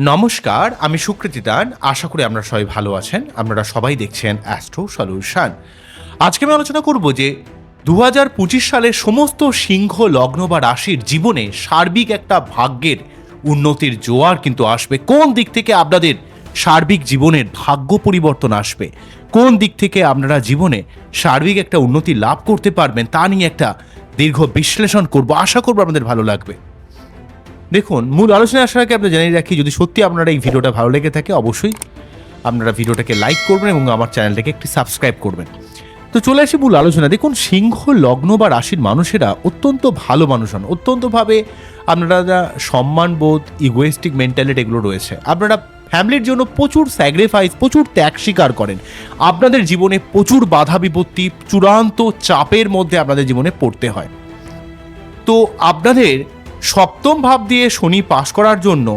নমস্কার, আমি সুকৃতি দান। আশা করি আপনারা সবাই ভালো আছেন। আপনারা সবাই দেখছেন অ্যাস্ট্রো সলিউশন আজকে আমি আলোচনা করব যে দু হাজার পঁচিশ সালের সমস্ত সিংহ, লগ্ন বা রাশির জীবনে সার্বিক একটা ভাগ্যের উন্নতির জোয়ার কিন্তু আসবে। কোন দিক থেকে আপনাদের সার্বিক জীবনের ভাগ্য পরিবর্তন আসবে। কোন দিক থেকে আপনারা জীবনে সার্বিক একটা উন্নতি লাভ করতে পারবেন তা নিয়ে একটা দীর্ঘ বিশ্লেষণ করব। আশা করব আপনাদের ভালো লাগবে। দেখুন, মূল আলোচনায় আসার আগে আপনারা জানিয়ে রাখি, যদি সত্যি আপনারা এই ভিডিওটা ভালো লেগে থাকে, অবশ্যই আপনারা ভিডিওটাকে লাইক করবেন এবং আমার চ্যানেলটাকে একটি সাবস্ক্রাইব করবেন। তো চলে আসি মূল আলোচনা দেখুন, সিংহ, লগ্ন বা রাশির মানুষেরা অত্যন্ত ভালো মানুষ হন। অত্যন্তভাবে আপনারা সম্মানবোধ ইগোয়েস্টিক মেন্টালিটি এগুলো রয়েছে। আপনারা ফ্যামিলির জন্য প্রচুর স্যাক্রিফাইস, প্রচুর ত্যাগ স্বীকার করেন। আপনাদের জীবনে প্রচুর বাধা বিপত্তি, চূড়ান্ত চাপের মধ্যে আপনাদের জীবনে পড়তে হয়। তো আপনাদের সপ্তম ভাব দিয়ে শনি পাশ করার জন্য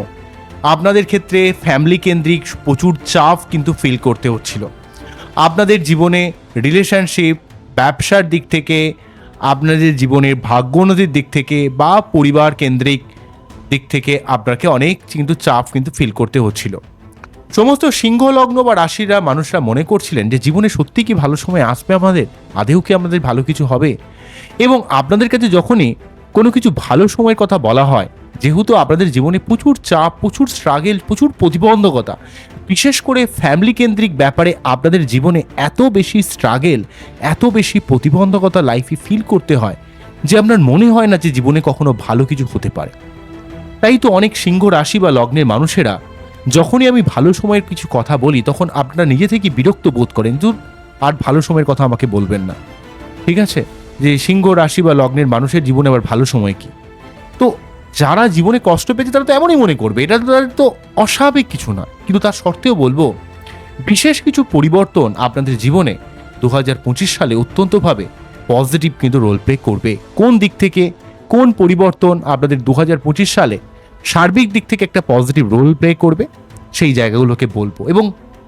আপনাদের ক্ষেত্রে ফ্যামিলি কেন্দ্রিক প্রচুর চাপ কিন্তু ফিল করতে হচ্ছিল। আপনাদের জীবনে রিলেশনশিপ ব্যবসার দিক থেকে, আপনাদের জীবনের ভাগ্যোন্নতির দিক থেকে বা পরিবার কেন্দ্রিক দিক থেকে আপনাকে অনেক কিন্তু চাপ কিন্তু ফিল করতে হচ্ছিল। সমস্ত সিংহ, লগ্ন বা রাশিরা মানুষরা মনে করছিলেন যে জীবনে সত্যি কি ভালো সময় আসবে আমাদের? আদেও কি আমাদের ভালো কিছু হবে? এবং আপনাদের কাছে যখনই কোনো কিছু ভালো সময়ের কথা বলা হয়, যেহেতু আপনাদের জীবনে প্রচুর চাপ, প্রচুর স্ট্রাগেল প্রচুর প্রতিবন্ধকতা, বিশেষ করে ফ্যামিলি কেন্দ্রিক ব্যাপারে আপনাদের জীবনে এত বেশি স্ট্রাগেল এত বেশি প্রতিবন্ধকতা লাইফে ফিল করতে হয়, যে আপনার মনে হয় না যে জীবনে কখনো ভালো কিছু হতে পারে। তাই তো অনেক সিংহ রাশি বা লগ্নের মানুষেরা, যখনই আমি ভালো সময়ের কিছু কথা বলি, তখন আপনারা নিজে থেকে বিরক্ত বোধ করেন। দূর, আর ভালো সময়ের কথা আমাকে বলবেন না। ঠিক আছে? যে সিংহ রাশি বা লগ্নের মানুষের জীবনে আবার ভালো সময় কি? তো যারা জীবনে কষ্ট পেয়েছে, তারা তো এমনই মনে করবে। এটা তো তাদের তো অস্বাভাবিক কিছু না কিন্তু তার সত্ত্বেও বলব, বিশেষ কিছু পরিবর্তন আপনাদের জীবনে দু হাজার পঁচিশ সালে অত্যন্তভাবে পজিটিভ কিন্তু রোল প্লে করবে। কোন দিক থেকে? কোন পরিবর্তন আপনাদের দু হাজার পঁচিশ সালে সার্বিক দিক থেকে একটা পজিটিভ রোল প্লে করবে, সেই জায়গাগুলোকে বলব এবং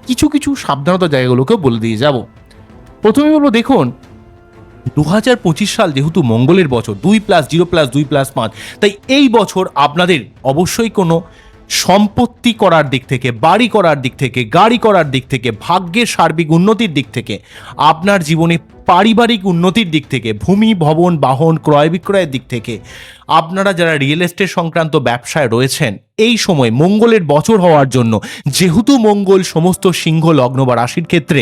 কিছু কিছু সাবধানতা জায়গাগুলোকেও বলে দিয়ে যাব। প্রথমে বলব দেখুন দু হাজার পঁচিশ সাল যেহেতু মঙ্গলের বছর, দুই প্লাস জিরো প্লাস দুই প্লাস পাঁচ, তাই এই বছর আপনাদের অবশ্যই কোনো সম্পত্তি করার দিক থেকে, বাড়ি করার দিক থেকে, গাড়ি করার দিক থেকে, ভাগ্যের সার্বিক উন্নতির দিক থেকে আপনার জীবনে পারিবারিক উন্নতির দিক থেকে, ভূমি, ভবন, বাহন, ক্রয় বিক্রয়ের দিক থেকে আপনারা যারা রিয়েল এস্টেট সংক্রান্ত ব্যবসায় রয়েছেন, এই সময় মঙ্গলের বছর হওয়ার জন্য, যেহেতু মঙ্গল সমস্ত সিংহ, লগ্ন বা রাশির ক্ষেত্রে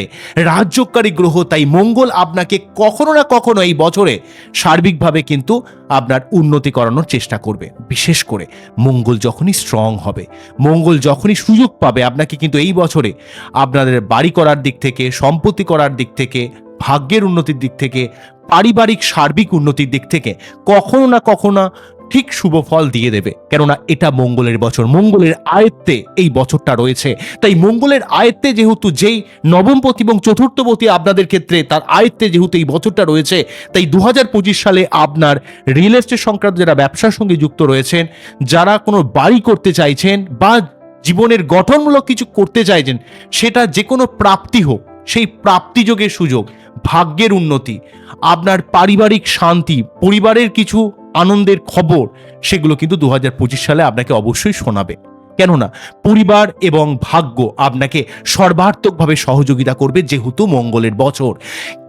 রাজ্যকারী গ্রহ, তাই মঙ্গল আপনাকে কখনো না কখনো এই বছরে সার্বিকভাবে কিন্তু আপনার উন্নতি করানোর চেষ্টা করবে। বিশেষ করে মঙ্গল যখনই স্ট্রং হবে, মঙ্গল যখনই সুযোগ পাবে, আপনাকে কিন্তু এই বছরে আপনাদের বাড়ি করার দিক থেকে, সম্পত্তি করার দিক থেকে ভাগ্যের উন্নতির দিক থেকে, পারিবারিক সার্বিক উন্নতির দিক থেকে কখনো না কখনো ঠিক শুভ ফল দিয়ে দেবে। কেননা এটা মঙ্গলের বছর। মঙ্গলের আয়ত্তে এই বছরটা রয়েছে। তাই মঙ্গলের আয়ত্তে যেহেতু যেই নবমপতি এবং চতুর্থপতি আপনাদের ক্ষেত্রে তার আয়ত্তে যেহেতু এই বছরটা রয়েছে, তাই দু হাজার পঁচিশ সালে আপনার রিয়েল এস্টেট সংক্রান্ত যারা ব্যবসার সঙ্গে যুক্ত রয়েছেন, যারা কোনো বাড়ি করতে চাইছেন বা জীবনের গঠনমূলক কিছু করতে চাইছেন, সেটা যে কোনো প্রাপ্তি হোক সেই প্রাপ্তিযোগের সুযোগ, ভাগ্যের উন্নতি, আপনার পারিবারিক শান্তি, পরিবারের কিছু আনন্দের খবর, সেগুলো কিন্তু দু হাজার পঁচিশ সালে আপনাকে অবশ্যই শোনাবে। কেননা পরিবার এবং ভাগ্য আপনাকে সর্বার্থকভাবে সহযোগিতা করবে যেহেতু মঙ্গলের বছর।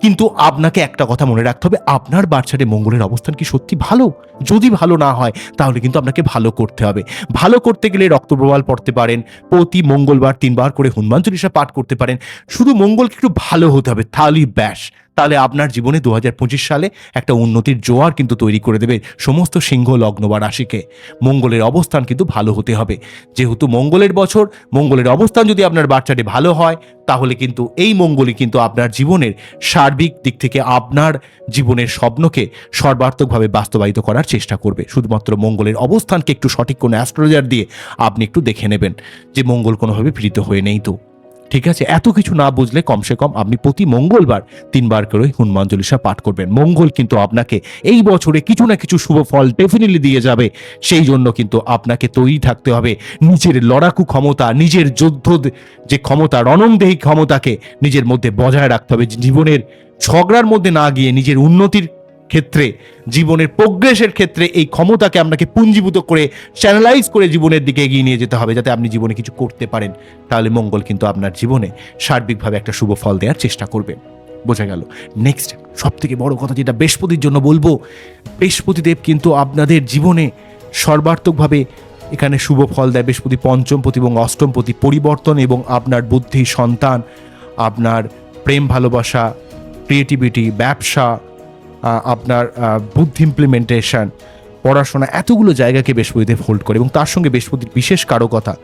কিন্তু আপনাকে একটা কথা মনে রাখতে হবে, আপনার বাচ্চারে মঙ্গলের অবস্থান কি সত্যি ভালো? যদি ভালো না হয়, তাহলে কিন্তু আপনাকে ভালো করতে হবে। ভালো করতে গেলে রক্তপ্রবাল পড়তে পারেন, প্রতি মঙ্গলবার তিনবার করে হনুমান চল্লিশা পাঠ করতে পারেন। শুধু মঙ্গলকে একটু ভালো হতে হবে, তাহলেই ব্যাস। তাহলে আপনার জীবনে দু হাজার পঁচিশ সালে একটা উন্নতির জোয়ার কিন্তু তৈরি করে দেবে সমস্ত সিংহ লগ্ন বা রাশিকে। মঙ্গলের অবস্থান কিন্তু ভালো হতে হবে। যেহেতু মঙ্গলের বছর, মঙ্গলের অবস্থান যদি আপনার বাচ্চাটি ভালো হয়, তাহলে কিন্তু এই মঙ্গলই কিন্তু আপনার জীবনের সার্বিক দিক থেকে আপনার জীবনের স্বপ্নকে সর্বার্থকভাবে বাস্তবায়িত করার চেষ্টা করবে। শুধুমাত্র মঙ্গলের অবস্থানকে একটু সঠিক কোনো অ্যাস্ট্রোলজার দিয়ে আপনি একটু দেখে নেবেন যে মঙ্গল কোনোভাবে পীড়িত হয়ে নেই তো। ঠিক আছে? এত কিছু না বুঝলে কমসে কম আপনি প্রতি মঙ্গলবার তিনবার করে হনুমান পাঠ করবেন। মঙ্গল কিন্তু আপনাকে এই বছরে কিছু না কিছু শুভ ফল ডেফিনেটলি দিয়ে যাবে। সেই জন্য কিন্তু আপনাকে তৈরি থাকতে হবে। নিজের লড়াকু ক্ষমতা, নিজের যুদ্ধ যে ক্ষমতা রণংদেহী ক্ষমতাকে নিজের মধ্যে বজায় রাখতে হবে। জীবনের ঝগড়ার মধ্যে না গিয়ে নিজের উন্নতির ক্ষেত্রে, জীবনের প্রোগ্রেসের ক্ষেত্রে এই ক্ষমতাকে আপনাকে পুঞ্জীভূত করে চ্যানেলাইজ করে জীবনের দিকে এগিয়ে নিয়ে যেতে হবে যাতে আপনি জীবনে কিছু করতে পারেন। তাহলে মঙ্গল কিন্তু আপনার জীবনে সার্বিকভাবে একটা শুভ ফল দেওয়ার চেষ্টা করবে। বোঝা গেল। নেক্সট সব থেকে বড় কথা যেটা বৃহস্পতির জন্য বলব, বৃহস্পতিদেব কিন্তু আপনাদের জীবনে সর্বার্থকভাবে এখানে শুভ ফল দেয়। বৃহস্পতি পঞ্চমপতি এবং অষ্টমপতি পরিবর্তন এবং আপনার বুদ্ধি, সন্তান, আপনার প্রেম ভালোবাসা ক্রিয়েটিভিটি ব্যবসা আপনার বুদ্ধি ইমপ্লিমেন্টেশন পড়াশোনা এতগুলো জায়গাকে বৃহস্পতিদেব হোল্ড করে এবং তার সঙ্গে বৃহস্পতির বিশেষ কারও কথা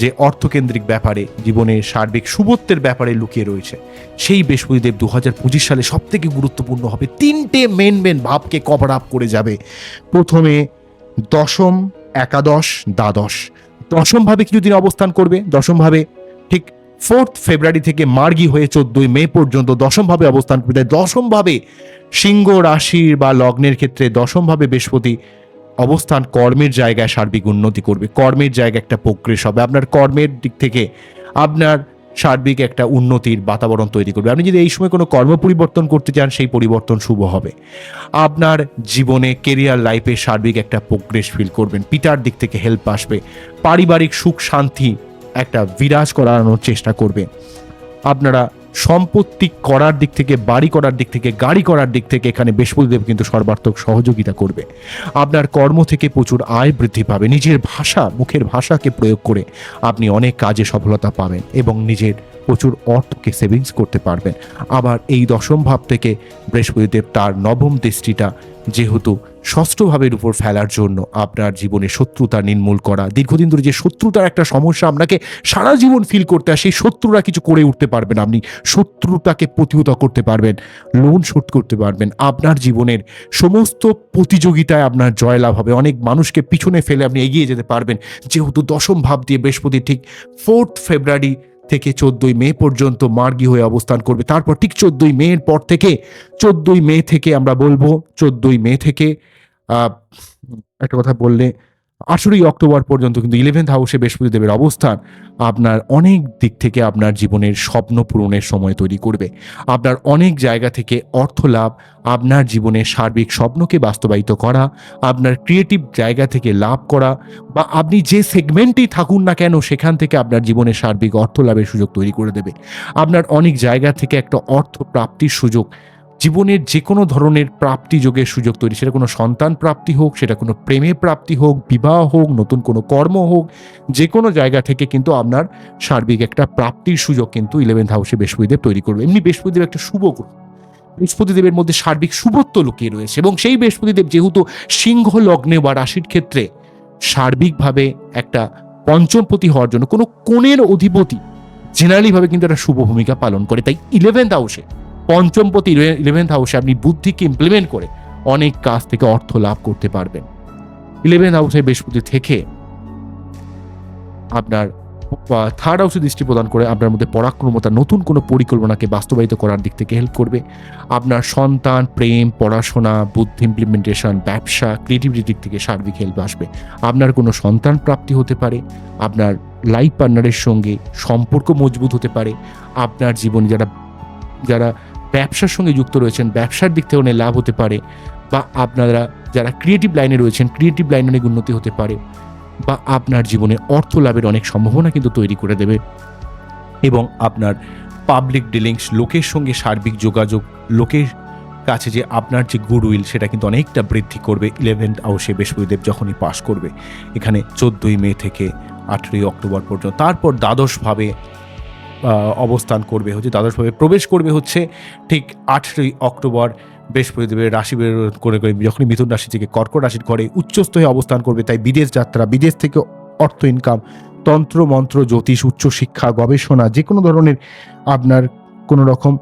যে অর্থকেন্দ্রিক ব্যাপারে, জীবনের সার্বিক শুভত্বের ব্যাপারে লুকিয়ে রয়েছে, সেই বৃহস্পতিদেব দু হাজার পঁচিশ সালে সব থেকে গুরুত্বপূর্ণ হবে তিনটে মেন মেন ভাবকে কভার আপ করে যাবে। প্রথমে দশম, একাদশ, দ্বাদশ। দশম ভাবে কিছুদিন অবস্থান করবে, দশম ভাবে ঠিক ফোর্থ ফেব্রুয়ারি থেকে মার্গি হয়ে চোদ্দই মে পর্যন্ত দশম ভাবে অবস্থান করবে। তাই দশম ভাবে সিংহ রাশির বা লগ্নের ক্ষেত্রে দশম ভাবে বৃহস্পতি অবস্থান কর্মের জায়গায় সার্বিক উন্নতি করবে। কর্মের জায়গায় একটা প্রোগ্রেস হবে আপনার কর্মের দিক থেকে আপনার সার্বিক একটা উন্নতির বাতাবরণ তৈরি করবে। আপনি যদি এই সময় কোনো কর্ম পরিবর্তন করতে চান, সেই পরিবর্তন শুভ হবে। আপনার জীবনে কেরিয়ার লাইফে সার্বিক একটা প্রোগ্রেস ফিল করবেন। পিতার দিক থেকে হেল্প আসবে। পারিবারিক সুখ শান্তি একটা বিরাজ করানোর চেষ্টা করবে আপনারা সম্পত্তি করার দিক থেকে, বাড়ি করার দিক থেকে, গাড়ি করার দিক থেকে এখানে বৃহস্পতিদেব কিন্তু সর্বার্থক সহযোগিতা করবে। আপনার কর্ম থেকে প্রচুর আয় বৃদ্ধি পাবে। নিজের ভাষা, মুখের ভাষাকে প্রয়োগ করে আপনি অনেক কাজে সফলতা পাবেন এবং নিজের প্রচুর অর্থকে সেভিংস করতে পারবেন। আবার এই দশম ভাব থেকে বৃহস্পতিদেব তার নবম দৃষ্টিটা যেহেতু ষষ্ঠ ভাবের উপর ফেলার জন্য আপনার জীবনে শত্রুতা নির্মূল করা, দীর্ঘদিন ধরে যে শত্রুতার একটা সমস্যা আপনাকে সারা জীবন ফিল করতে হয়, সেই শত্রুরা কিছু করে উঠতে পারবেন আপনি। শত্রুতাকে প্রতিহত করতে পারবেন লোন শোধ করতে পারবেন। আপনার জীবনের সমস্ত প্রতিযোগিতায় আপনার জয়লাভ হবে। অনেক মানুষকে পিছনে ফেলে আপনি এগিয়ে যেতে পারবেন। যেহেতু দশম ভাব দিয়ে বৃহস্পতি ঠিক ফোর্থ ফেব্রুয়ারি থেকে চোদ্দই মে পর্যন্ত মার্গী হয়ে অবস্থান করবে। তারপর ঠিক চোদ্দই মের পর থেকে, চোদ্দই মে থেকে আমরা বলব, চোদ্দই মে থেকে একটা কথা বললে আঠেরোই অক্টোবর পর্যন্ত কিন্তু ইলেভেন্থ হাউসে বৃহস্পতিদেবের অবস্থান আপনার অনেক দিক থেকে আপনার জীবনের স্বপ্ন পূরণের সময় তৈরি করবে। আপনার অনেক জায়গা থেকে অর্থ লাভ, আপনার জীবনের সার্বিক স্বপ্নকে বাস্তবায়িত করা, আপনার ক্রিয়েটিভ জায়গা থেকে লাভ করা, বা আপনি যে সেগমেন্টেই থাকুন না কেন, সেখান থেকে আপনার জীবনে সার্বিক অর্থ লাভের সুযোগ তৈরি করে দেবে। আপনার অনেক জায়গা থেকে একটা অর্থ প্রাপ্তির সুযোগ জীবনের যে কোনো ধরনের প্রাপ্তি যোগের সুযোগ তৈরি। সেটা কোনো সন্তান প্রাপ্তি হোক, সেটা কোনো প্রেমে প্রাপ্তি হোক, বিবাহ হোক, নতুন কোনো কর্ম হোক, যে কোনো জায়গা থেকে কিন্তু আপনার সার্বিক একটা প্রাপ্তির সুযোগ কিন্তু ইলেভেন্থ হাউসে বৃহস্পতিদেব তৈরি করবে। এমনি বৃহস্পতিদেব একটা শুভ গ্রহ বৃহস্পতিদেবের মধ্যে সার্বিক শুভত্ব লুকিয়ে রয়েছে এবং সেই বৃহস্পতিদেব যেহেতু সিংহ লগ্নে বা রাশির ক্ষেত্রে সার্বিকভাবে একটা পঞ্চমপতি হওয়ার জন্য কোনো কোণের অধিপতি জেনারেলিভাবে কিন্তু একটা শুভ ভূমিকা পালন করে। তাই ইলেভেন্থ হাউসে পঞ্চমপতি ইলেভেন্থ হাউসে আপনি বুদ্ধিকে ইমপ্লিমেন্ট করে অনেক কাজ থেকে অর্থ লাভ করতে পারবেন। ইলেভেন্থ হাউসে বৃহস্পতি থেকে আপনার থার্ড হাউসে দৃষ্টি প্রদান করে আপনার মধ্যে পরাক্রমতা, নতুন কোনো পরিকল্পনাকে বাস্তবায়িত করার দিক থেকে হেল্প করবে। আপনার সন্তান, প্রেম, পড়াশোনা, বুদ্ধি ইমপ্লিমেন্টেশন ব্যবসা ক্রিয়েটিভিটির দিক থেকে সার্বিক হেল্প আসবে। আপনার কোনো সন্তান প্রাপ্তি হতে পারে, আপনার লাইফ পার্টনারের সঙ্গে সম্পর্ক মজবুত হতে পারে, আপনার জীবনে যারা যারা ব্যবসার সঙ্গে যুক্ত রয়েছেন, ব্যবসার দিক থেকে অনেক লাভ হতে পারে বা আপনারা যারা ক্রিয়েটিভ লাইনে রয়েছেন ক্রিয়েটিভ লাইনে অনেক উন্নতি হতে পারে বা আপনার জীবনে অর্থ লাভের অনেক সম্ভাবনা কিন্তু তৈরি করে দেবে এবং আপনার পাবলিক ডিলিংস লোকের সঙ্গে সার্বিক যোগাযোগ, লোকের কাছে যে আপনার যে গুডউইল সেটা কিন্তু অনেকটা বৃদ্ধি করবে। ইলেভেন্থ হাউসে বৃহস্পতিদেব যখনই পাশ করবে, এখানে চোদ্দোই মে থেকে আঠেরোই অক্টোবর পর্যন্ত। তারপর দ্বাদশভাবে অবস্থান করবে হচ্ছে, দ্বাদশভাবে প্রবেশ করবে হচ্ছে ঠিক আঠেরোই অক্টোবর। বৃহস্পতিদেবের রাশি করে করে যখনই মিথুন রাশি থেকে কর্কট রাশির ঘরে উচ্চস্থ হয়ে অবস্থান করবে, তাই বিদেশ যাত্রা, বিদেশ থেকে অর্থ ইনকাম তন্ত্র, মন্ত্র, জ্যোতিষ, উচ্চ শিক্ষা, গবেষণা যে কোনো ধরনের আপনার কোনো রকম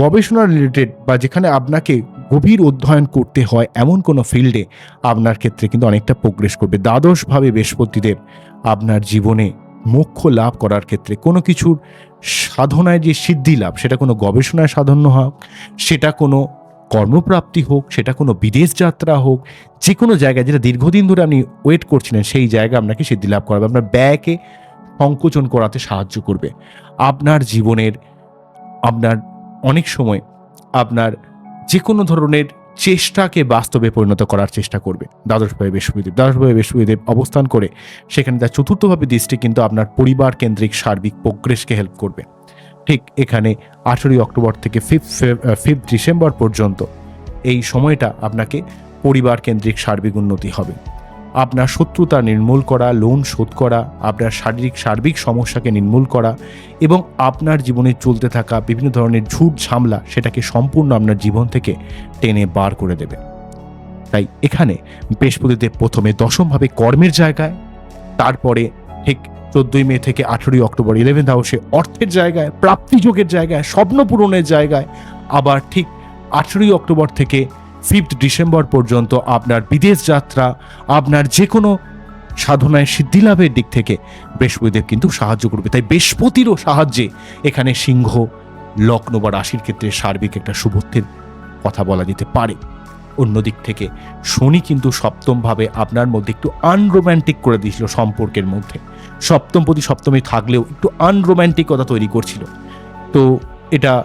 গবেষণা রিলেটেড বা যেখানে আপনাকে গভীর অধ্যয়ন করতে হয়, এমন কোনো ফিল্ডে আপনার ক্ষেত্রে কিন্তু অনেকটা প্রোগ্রেস করবে। দ্বাদশভাবে বৃহস্পতিদেব আপনার জীবনে মোক্ষ লাভ করার ক্ষেত্রে কোনো কিছুর সাধনায় যে সিদ্ধি লাভ, সেটা কোনো গবেষণায় সাধন্য হোক, সেটা কোনো কর্মপ্রাপ্তি হোক, সেটা কোনো বিদেশ যাত্রা হোক, যে কোনো জায়গায় যেটা দীর্ঘদিন ধরে আপনি ওয়েট করছিলেন, সেই জায়গা আপনাকে সিদ্ধি লাভ করাবে, আপনার ব্যয়কে সংকোচন করাতে সাহায্য করবে। আপনার জীবনের, আপনার অনেক সময় আপনার যে কোনো ধরনের চেষ্টাকে বাস্তবে পরিণত করার চেষ্টা করবে। দ্বাদশভাবে বৃহস্পতিদেব দ্বাদশভাবে বৃহস্পতিদেব অবস্থান করে সেখানে তার চতুর্থভাবে দৃষ্টি কিন্তু আপনার পরিবার কেন্দ্রিক সার্বিক প্রোগ্রেসকে হেল্প করবে। ঠিক এখানে আঠেরোই অক্টোবর থেকে ফিফথ ফিফথ ডিসেম্বর পর্যন্ত এই সময়টা আপনাকে পরিবার কেন্দ্রিক সার্বিক উন্নতি হবে। আপনার শত্রুতা নির্মূল করা, লোন শোধ করা, আপনার শারীরিক, সার্বিক সমস্যাকে নির্মূল করা এবং আপনার জীবনে চলতে থাকা বিভিন্ন ধরনের ঝুট ঝামলা সেটাকে সম্পূর্ণ আপনার জীবন থেকে টেনে বার করে দেবে। তাই এখানে বৃহস্পতিদেব প্রথমে দশমভাবে কর্মের জায়গায়, তারপরে ঠিক চোদ্দই মে থেকে আঠেরোই অক্টোবর ইলেভেন্থ হাউসে অর্থের জায়গায়, প্রাপ্তিযোগের জায়গায়, স্বপ্ন পূরণের জায়গায়, আবার ঠিক আঠেরোই অক্টোবর থেকে ফিফথ ডিসেম্বর পর্যন্ত আপনার বিদেশ যাত্রা, আপনার যে কোনো সাধনায় সিদ্ধিলাভের দিক থেকে বৃহস্পতিদেব কিন্তু সাহায্য করবে। তাই বৃহস্পতিরও সাহায্যে এখানে সিংহ লগ্ন বা রাশির ক্ষেত্রে সার্বিক একটা শুভত্বের কথা বলা যেতে পারে। অন্যদিক থেকে শনি কিন্তু সপ্তমভাবে আপনার মধ্যে একটু আনরোম্যান্টিক করে দিয়েছিল সম্পর্কের মধ্যে। সপ্তম প্রতি সপ্তমে থাকলেও একটু আনরোম্যান্টিকতা তৈরি করছিল। তো এটা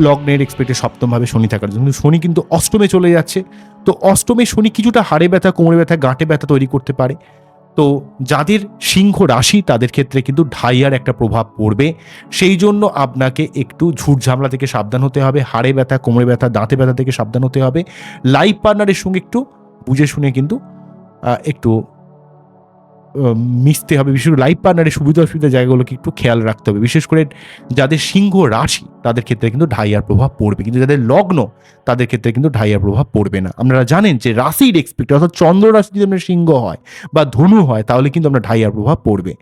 লগ্নের এক্সপেক্টে সপ্তমভাবে শনি থাকার জন্য। শনি কিন্তু অষ্টমে চলে যাচ্ছে। তো অষ্টমে শনি কিছুটা হাড়ে ব্যথা, কোমরে ব্যথা, গাঁটে ব্যথা তৈরি করতে পারে। তো যাদের সিংহ রাশি, তাদের ক্ষেত্রে কিন্তু ঢাইয়ার একটা প্রভাব পড়বে। সেই জন্য আপনাকে একটু ঝুট ঝামলা থেকে সাবধান হতে হবে। হাড়ে ব্যথা, কোমরে ব্যথা, দাঁতে ব্যথা থেকে সাবধান হতে হবে। লাইফ পার্টনারের সঙ্গে একটু বুঝে শুনে কিন্তু একটু মিশতে হবে, বিশেষ করে লাইফ পার্টনারের সুবিধা অসুবিধা জায়গাগুলোকে একটু খেয়াল রাখতে হবে। বিশেষ করে যাদের সিংহ রাশি, তাদের ক্ষেত্রে কিন্তু ঢাইয়ার প্রভাব পড়বে। কিন্তু যাদের লগ্ন, তাদের ক্ষেত্রে কিন্তু ঢাইয়ার প্রভাব পড়বে না। আপনারা জানেন যে রাশির এক্সপেক্ট অর্থাৎ চন্দ্র রাশি যদি আপনার সিংহ হয় বা ধনু হয়, তাহলে কিন্তু আপনার ঢাইয়ার প্রভাব পড়বে।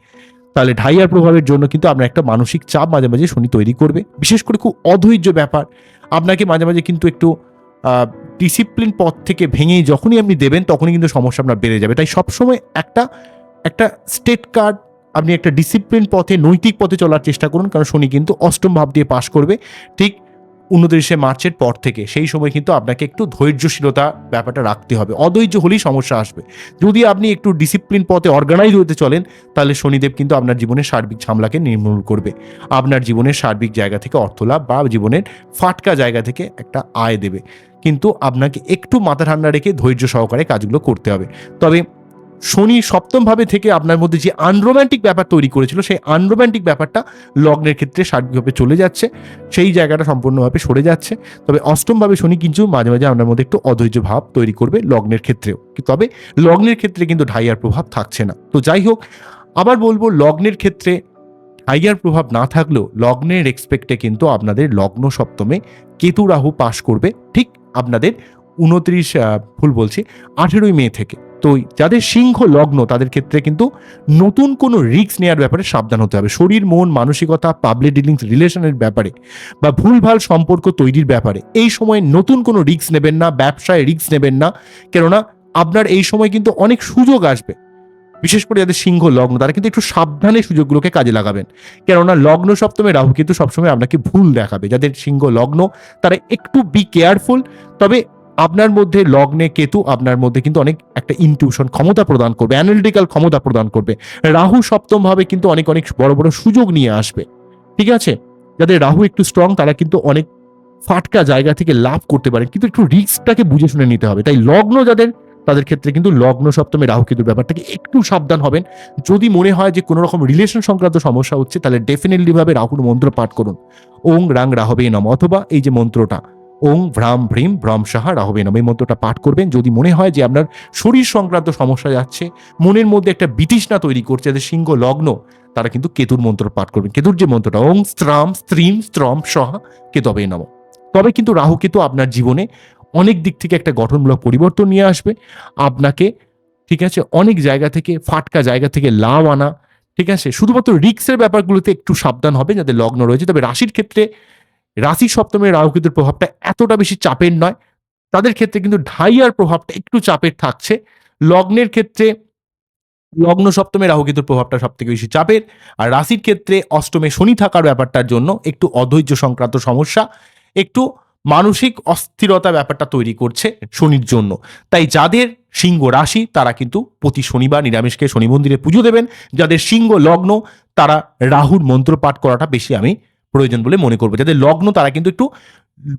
তাহলে ঢাইয়ার প্রভাবের জন্য কিন্তু আপনার একটা মানসিক চাপ মাঝে মাঝে শনি তৈরি করবে। বিশেষ করে খুব অধৈর্য ব্যাপার। আপনাকে মাঝে মাঝে কিন্তু একটু ডিসিপ্লিন পথ থেকে ভেঙে যখনই আপনি দেবেন, তখনই কিন্তু সমস্যা আপনার বেড়ে যাবে। তাই সবসময় একটা একটা স্টেট কার্ড আপনি একটা ডিসিপ্লিন পথে, নৈতিক পথে চলার চেষ্টা করুন, কারণ শনি কিন্তু অষ্টম ভাব দিয়ে পাশ করবে, ঠিক উনত্রিশে মার্চের পর থেকে। সেই সময় কিন্তু আপনাকে একটু ধৈর্যশীলতা ব্যাপারটা রাখতে হবে। অধৈর্য হলেই সমস্যা আসবে। যদি আপনি একটু ডিসিপ্লিন পথে অর্গানাইজ হতে চলেন, তাহলে শনিদেব কিন্তু আপনার জীবনের সার্বিক ঝামলাকে নির্মূল করবে। আপনার জীবনের সার্বিক জায়গা থেকে অর্থলাভ বা জীবনের ফাটকা জায়গা থেকে একটা আয় দেবে। কিন্তু আপনাকে একটু মাথা ঠান্ডা রেখে ধৈর্য সহকারে কাজগুলো করতে হবে। তবে শনি সপ্তমভাবে থেকে আপনার মধ্যে যে আনরোম্যান্টিক ব্যাপার তৈরি করেছিল, সেই আনরোম্যান্টিক ব্যাপারটা লগ্নের ক্ষেত্রে সার্বিকভাবে চলে যাচ্ছে। সেই জায়গাটা সম্পূর্ণভাবে সরে যাচ্ছে। তবে অষ্টমভাবে শনি কিন্তু মাঝে মাঝে আপনার মধ্যে একটু অধৈর্য ভাব তৈরি করবে লগ্নের ক্ষেত্রেও। তবে লগ্নের ক্ষেত্রে কিন্তু ঢাইয়ার প্রভাব থাকছে না। তো যাই হোক, আবার বলব লগ্নের ক্ষেত্রে ঢাইয়ার প্রভাব না থাকলেও লগ্নের এক্সপেক্টে কিন্তু আপনাদের লগ্ন সপ্তমে কেতু রাহু পাশ করবে। ঠিক আপনাদের উনত্রিশ ভুল বলছি, আঠেরোই মে থেকে। তো যাদের সিংহ লগ্ন, তাদের ক্ষেত্রে কিন্তু নতুন কোনো রিস্ক নেওয়ার ব্যাপারে সাবধান হতে হবে। শরীর, মন, মানসিকতা পাবলিক ডিলিংস রিলেশনের ব্যাপারে বা ভুলভাল সম্পর্ক তৈরির ব্যাপারে এই সময়ে নতুন কোনো রিস্ক নেবেন না, ব্যবসায় রিস্ক নেবেন না। কেননা আপনার এই সময় কিন্তু অনেক সুযোগ আসবে। বিশেষ করে যাদের সিংহ লগ্ন, তারা কিন্তু একটু সাবধানে সুযোগগুলোকে কাজে লাগাবেন। কেননা লগ্ন সপ্তমে রাহু কিন্তু সবসময় আপনাকে ভুল দেখাবে। যাদের সিংহ লগ্ন, তারা একটু বি কেয়ারফুল তবে আপনার মধ্যে লগ্নে কেতু আপনার মধ্যে কিন্তু অনেক একটা ইনটিউশন ক্ষমতা প্রদান করবে অ্যানালিটিক্যাল ক্ষমতা প্রদান করবে। রাহু সপ্তম ভাবে কিন্তু অনেক অনেক বড় বড় সুযোগ নিয়ে আসবে। ঠিক আছে? যাদের রাহু একটু স্ট্রং তারা কিন্তু অনেক ফাটকা জায়গা থেকে লাভ করতে পারে। কিন্তু একটু রিস্কটাকে বুঝে শুনে নিতে হবে। তাই লগ্ন যাদের, তাদের ক্ষেত্রে কিন্তু লগ্ন সপ্তমে রাহু কেতুর ব্যাপারটাকে একটু সাবধান হবেন। যদি মনে হয় যে কোনো রকম রিলেশন সংক্রান্ত সমস্যা হচ্ছে, তাহলে ডেফিনেটলি ভাবে রাহুর মন্ত্র পাঠ করুন। ওং রাং রাহবে নম। অথবা এই যে মন্ত্রটা ওং ভ্রাম ভ্রিম ভ্রম সাহা রাহবে নম। এই মন্ত্রটা পাঠ করবেন। যদি মনে হয় যে আপনার শরীর সংক্রান্ত সমস্যা যাচ্ছে, মনের মধ্যে একটা বিতৃষ্ণা তৈরি করছে যাদের সিংহ লগ্ন, তারা কিন্তু কেতুর মন্ত্র পাঠ করবেন। কেতুর যে মন্ত্রটা, ওং স্ত্রাম স্ত্রীম স্ত্রম সহা কেতবে নম। তবে কিন্তু রাহু কেতু আপনার জীবনে অনেক দিক থেকে একটা গঠনমূলক পরিবর্তন নিয়ে আসবে। আপনাকে, ঠিক আছে, অনেক জায়গা থেকে, ফাটকা জায়গা থেকে লাভ আনা, ঠিক আছে, শুধুমাত্র রিক্সের ব্যাপারগুলোতে একটু সাবধান হবে যাদের লগ্ন রয়েছে। তবে রাশির ক্ষেত্রে রাশি সপ্তমে রাহুকেতুর প্রভাবটা এতটা বেশি চাপের নয়। তাদের ক্ষেত্রে কিন্তু ঢাইয়ার প্রভাবটা একটু চাপের থাকছে। লগ্নের ক্ষেত্রে লগ্ন সপ্তমে রাহুকেতুর প্রভাবটা সব থেকে বেশি চাপের। আর রাশির ক্ষেত্রে অষ্টমে শনি থাকার ব্যাপারটার জন্য একটু অধৈর্য সংক্রান্ত সমস্যা, একটু মানসিক অস্থিরতা ব্যাপারটা তৈরি করছে শনির জন্য। তাই যাদের সিংহ রাশি তারা কিন্তু প্রতি শনিবার নিরামিষকে শনি মন্দিরে পুজো দেবেন। যাদের সিংহ লগ্ন তারা রাহুর মন্ত্র পাঠ করাটা বেশি আমি প্রয়োজন বলে মনে করব। যাদের লগ্ন, তারা কিন্তু একটু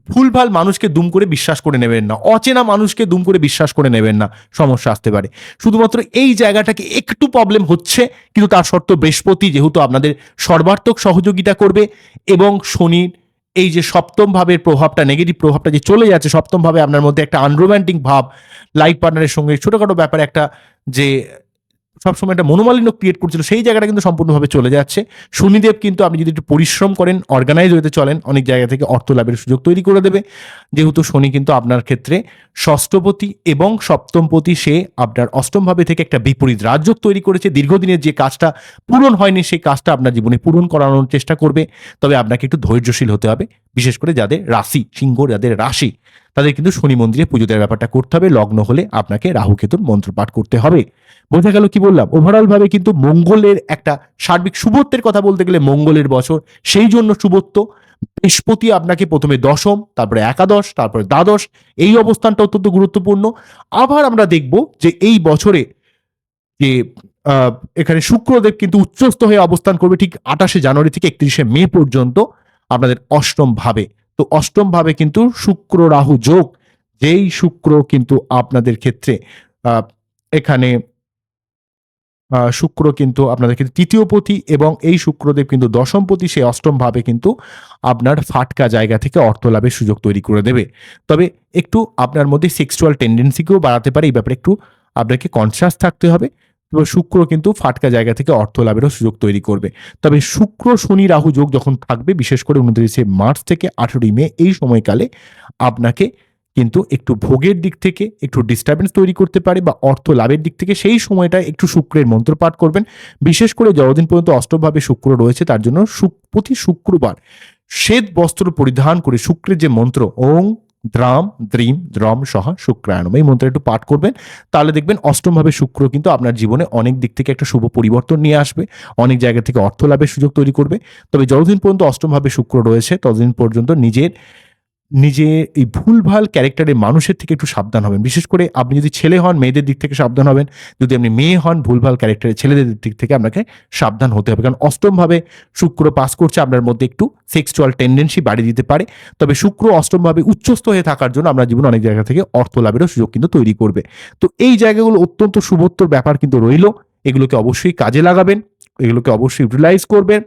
ভুলভাল মানুষকে দুম করে বিশ্বাস করে নেবেন না। অচেনা মানুষকে দুম করে বিশ্বাস করে নেবেন না। সমস্যা আসতে পারে। শুধুমাত্র এই জায়গাটাকে একটু প্রবলেম হচ্ছে, কিন্তু তার সত্ত্বেও বৃহস্পতি, যেহেতু আপনাদের সর্বার্থক সহযোগিতা করবে এবং শনির এই যে সপ্তম ভাবের প্রভাবটা নেগেটিভ প্রভাবটা যে চলে যাচ্ছে, সপ্তম ভাবে আপনার মধ্যে একটা আনরোম্যান্টিক ভাব লাইফ পার্টনারের সঙ্গে ছোটোখাটো ব্যাপারে একটা যে সবসময় একটা মনোমালিন্য ক্রিয়েট করছিল, সেই জায়গাটা কিন্তু সম্পূর্ণভাবে চলে যাচ্ছে। শনিদেব কিন্তু আপনি যদি একটু পরিশ্রম করেন অর্গানাইজ হতে চলেন, অনেক জায়গা থেকে অর্থ লাভের সুযোগ তৈরি করে দেবে। যেহেতু শনি কিন্তু আপনার ক্ষেত্রে ষষ্ঠপতি এবং সপ্তমপতি, সে আপনার অষ্টমভাবে থেকে একটা বিপরীত রাজযোগ তৈরি করেছে। দীর্ঘদিনের যে কাজটা পূরণ হয়নি, সেই কাজটা আপনার জীবনে পূরণ করানোর চেষ্টা করবে। তবে আপনাকে একটু ধৈর্যশীল হতে হবে, বিশেষ করে যাদের রাশি, সিংহ, যাদের রাশি। তাদের কিন্তু শনি মন্দিরে পুজো দেওয়ার ব্যাপারটা করতে হবে, লগ্ন হলে আপনাকে রাহুকেতুর মন্ত্রপাঠ করতে হবে। বোঝা গেল কি বললাম? ওভারঅল ভাবে কিন্তু মঙ্গলের একটা সার্বিক শুভত্বের কথা বলতে গেলে মঙ্গলের বছর, সেই জন্য শুভত্ব। বৃহস্পতি আপনাকে প্রথমে দশম, তারপরে একাদশ, তারপরে দ্বাদশ, এই অবস্থানটা অত্যন্ত গুরুত্বপূর্ণ। আবার আমরা দেখব যে এই বছরে যে এখানে শুক্রদেব কিন্তু উচ্চস্থ হয়ে অবস্থান করবে ঠিক আঠাশে জানুয়ারি থেকে একত্রিশে মে পর্যন্ত, আপনাদের অষ্টম ভাবে। তো অষ্টম ভাবে কিন্তু শুক্র রাহু যোগ, যেই শুক্র কিন্তু আপনাদের ক্ষেত্রে এখানে শুক্র কিন্তু আপনাদের ক্ষেত্রে তৃতীয় পতি এবং এই শুক্রদেব কিন্তু দশম পতি সেই অষ্টম ভাবে কিন্তু আপনার ফাটকা জায়গা থেকে অর্থ লাভের সুযোগ তৈরি করে দেবে। তবে একটু আপনার মধ্যে সেক্সুয়াল টেন্ডেন্সিকেও বাড়াতে পারে, এই ব্যাপারে একটু আপনাকে কনসিয়াস থাকতে হবে। তবে শুক্র কিন্তু ফাটকা জায়গা থেকে অর্থ লাভেরও সুযোগ তৈরি করবে। তবে শুক্র, শনি, রাহু যোগ যখন থাকবে, বিশেষ করে উনত্রিশে মার্চ থেকে আঠেরোই মে এই সময়কালে আপনাকে কিন্তু একটু ভোগের দিক থেকে একটু ডিস্টারবেন্স তৈরি করতে পারে বা অর্থ লাভের দিক থেকে সেই সময়টা একটু শুক্রের মন্ত্র পাঠ করবেন। বিশেষ করে যতদিন পর্যন্ত অষ্টমভাবে শুক্র রয়েছে, তার জন্য প্রতি শুক্রবার শ্বেত বস্ত্র পরিধান করে শুক্রের যে মন্ত্র, ওং দ্রাম, দ্রিম, দ্রম সহা শুক্রায়ণম এই মন্ত্র একটু পাঠ করবেন, তাহলে দেখবেন অষ্টমভাবে শুক্র কিন্তু আপনার জীবনে অনেক দিক থেকে একটা শুভ পরিবর্তন নিয়ে আসবে, অনেক জায়গা থেকে অর্থ লাভের সুযোগ তৈরি করবে। তবে যতদিন পর্যন্ত অষ্টমভাবে শুক্র রয়েছে, ততদিন পর্যন্ত নিজের নিজে এই ভুলভাল ক্যারেক্টারের মানুষের থেকে একটু সাবধান হবেন। বিশেষ করে আপনি যদি ছেলে হন, মেয়েদের দিক থেকে সাবধান হবেন। যদি আপনি মেয়ে হন, ভুলভাল ক্যারেক্টারের ছেলেদের দিক থেকে আপনাকে সাবধান হতে হবে। কারণ অষ্টমভাবে শুক্র পাস করছে, আপনার মধ্যে একটু সেক্সুয়াল টেন্ডেন্সি বাড়িয়ে দিতে পারে। তবে শুক্র অষ্টমভাবে উচ্চস্থ হয়ে থাকার জন্য আমরা জীবনে অনেক জায়গা থেকে অর্থ লাভেরও সুযোগ কিন্তু তৈরি করবে। তো এই জায়গাগুলো অত্যন্ত শুভত্বর ব্যাপার কিন্তু রইল। এগুলোকে অবশ্যই কাজে লাগাবেন। এগুলোকে অবশ্যই ইউটিলাইজ করবেন।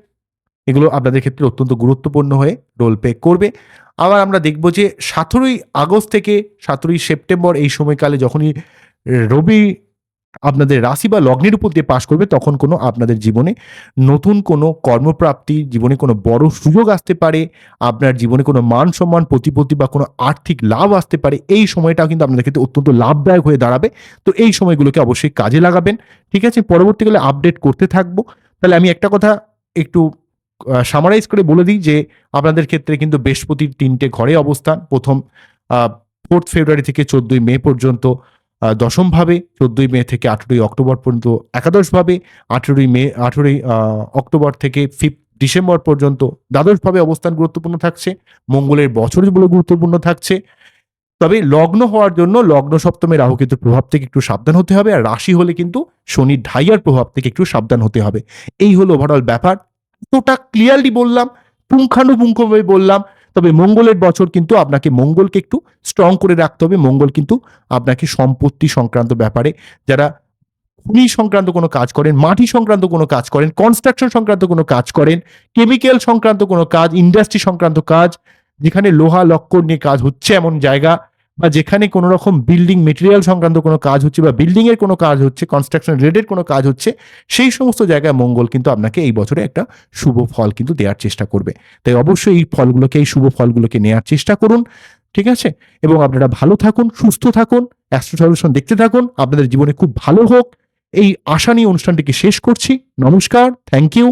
এগুলো আপনাদের ক্ষেত্রে অত্যন্ত গুরুত্বপূর্ণ হয়ে রোল প্লে করবে। আবার আমরা দেখব যে সতেরোই আগস্ট থেকে সতেরোই সেপ্টেম্বর এই সময়কালে যখনই রবি আপনাদের রাশি বা লগ্নের উপর দিয়ে পাশ করবে, তখন কোনো আপনাদের জীবনে নতুন কোনো কর্মপ্রাপ্তি, জীবনে কোনো বড় সুযোগ আসতে পারে, আপনার জীবনে কোনো মান সম্মান, প্রতিপত্তি বা কোনো আর্থিক লাভ আসতে পারে, এই সময়টাও কিন্তু আপনাদের ক্ষেত্রে অত্যন্ত লাভদায়ক হয়ে দাঁড়াবে। তো এই সময়গুলোকে অবশ্যই কাজে লাগাবেন। ঠিক আছে? পরবর্তীকালে আপডেট করতে থাকব। তাহলে আমি একটা কথা একটু সামারাইজ করে বলে দিই যে আপনাদের ক্ষেত্রে কিন্তু বৃহস্পতির তিনটে ঘরে অবস্থান। প্রথম ফোর্থ ফেব্রুয়ারি থেকে চোদ্দই মে পর্যন্ত দশমভাবে, চোদ্দই মে থেকে আঠেরোই অক্টোবর পর্যন্ত একাদশভাবে, আঠেরোই মে, আঠেরোই অক্টোবর থেকে ফিফথ ডিসেম্বর পর্যন্ত দ্বাদশভাবে অবস্থান গুরুত্বপূর্ণ থাকছে। মঙ্গলের বছর বলে গুরুত্বপূর্ণ থাকছে। তবে লগ্ন হওয়ার জন্য লগ্ন সপ্তমে রাহুকেতুর প্রভাব থেকে একটু সাবধান হতে হবে, আর রাশি হলে কিন্তু শনির ঢাইয়ার প্রভাব থেকে একটু সাবধান হতে হবে। এই হলো ওভারঅল ব্যাপার। এতটা ক্লিয়ারলি বললাম, পুঙ্খানুপুঙ্খভাবে বললাম, তবে মঙ্গলের বছর কিন্তু আপনাকে মঙ্গলকে একটু স্ট্রং করে রাখতে হবে। মঙ্গল কিন্তু আপনাকে সম্পত্তি সংক্রান্ত ব্যাপারে, যারা খনি সংক্রান্ত কোনো কাজ করেন, মাটি সংক্রান্ত কোনো কাজ করেন কনস্ট্রাকশন সংক্রান্ত কোনো কাজ করেন কেমিক্যাল সংক্রান্ত কোনো কাজ ইন্ডাস্ট্রি সংক্রান্ত কাজ, যেখানে লোহা লক্কর নিয়ে কাজ হচ্ছে এমন জায়গা বা যেখানে কোনো রকম বিল্ডিং মেটেরিয়াল সংক্রান্ত কোনো কাজ হচ্ছে বা বিল্ডিং এর কোনো কাজ হচ্ছে কনস্ট্রাকশন রিলেটেড কোনো কাজ হচ্ছে, সেই সমস্ত জায়গায় মঙ্গল কিন্তু আপনাকে এই বছরে একটা শুভ ফল কিন্তু দেওয়ার চেষ্টা করবে। তাই অবশ্যই এই ফলগুলোকে, এই শুভ ফলগুলোকে নেওয়ার চেষ্টা করুন, ঠিক আছে? এবং আপনারা ভালো থাকুন, সুস্থ থাকুন অ্যাস্ট্রো সলিউশন দেখতে থাকুন, আপনাদের জীবনে খুব ভালো হোক। এই আশা নিয়ে অনুষ্ঠানটিকে শেষ করছি। নমস্কার থ্যাংক ইউ